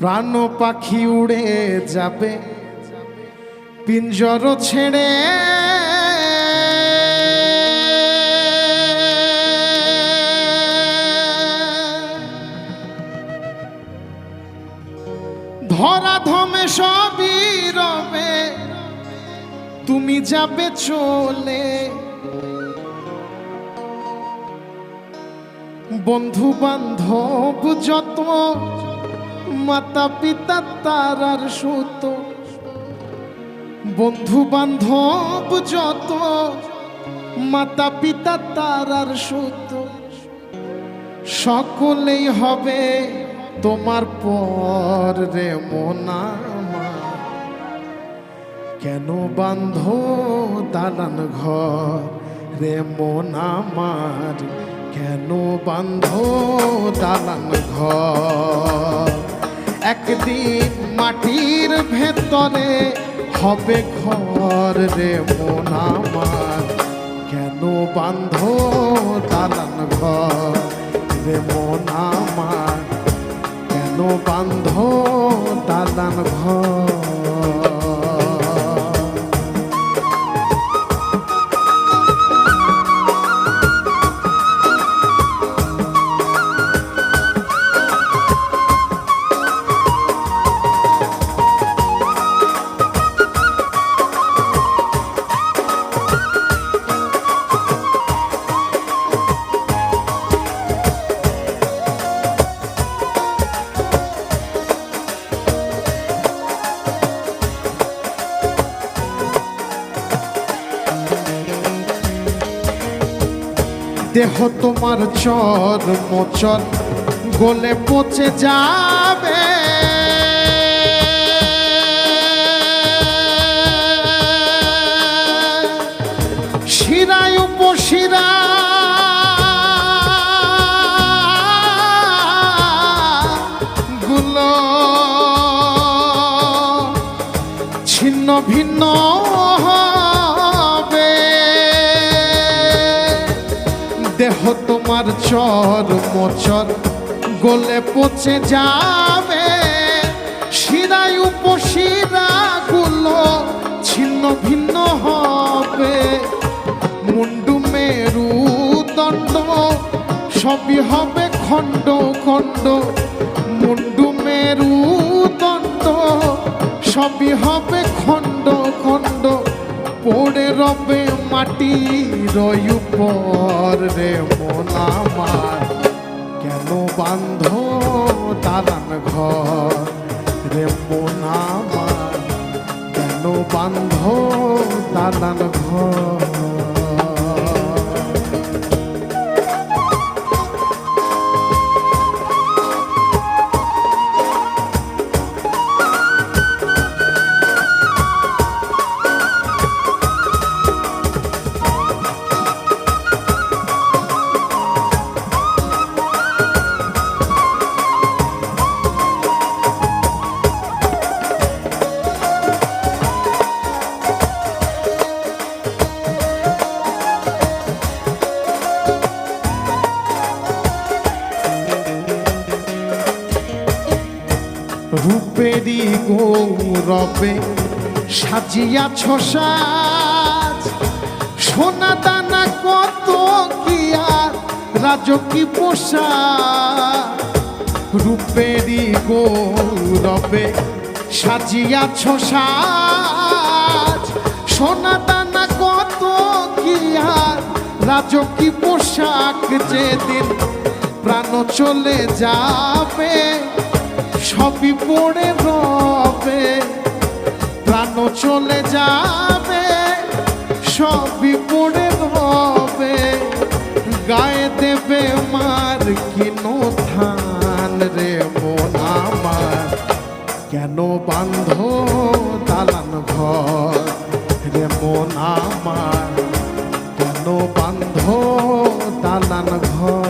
প্রাণ পাখি উড়ে যাবে, পিঞ্জর ছেড়ে। ধরা ধমে সবই রবে, তুমি যাবে চলে। বন্ধু বান্ধব যত মাতা পিতা তারার সুত। বন্ধু বান্ধব যত মাতা পিতা তারার সুত। সকলেই হবে তোমার পর রে মোনামা কেন বান্ধ দালান ঘর রে মন আমার? কেন বান্ধ দালান ঘর? একদিন মাটির ভেতরে হবে ঘর রে মন আমার। কেন বান্ধ দেহ তোমার চর মোচর গলে পচে যাবে। উপশিরা গুলো ছিন্ন ভিন্ন দেহ তোমার চর মোচর, গলে পচে যাবে। শিরায় উপশিরা গুলো ছিন্ন ভিন্ন হবে। মুন্ডু মেরু দণ্ড, সবই হবে খণ্ড খণ্ড। মুন্ডু মেরু দণ্ড, সবই হবে খণ্ড খণ্ড। পড়ে রবে মাটি রয়ু উপর রে আমার কেন বান্ধ দালান ঘর? রে মন রূপেরই গৌরবে সাজিয়াছ সাজ সোনা দানা কত কি আর রাজকি পোষা রূপেরই গৌরবে সাজিয়াছ সাজ সোনা দানা কত কি আর রাজকি পোশাক যেদিন প্রাণ চলে যাবে। সবই পড়ে রবে প্রাণ চলে যাবে, সবই পড়ে রবে। গায়ে দেবে মার কিনো ধান রে আমার। কেন বান্ধ দালান ঘর রে মন আমার? কেন বান্ধ দালান ঘর?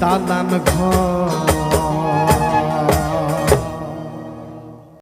দালান ঘর।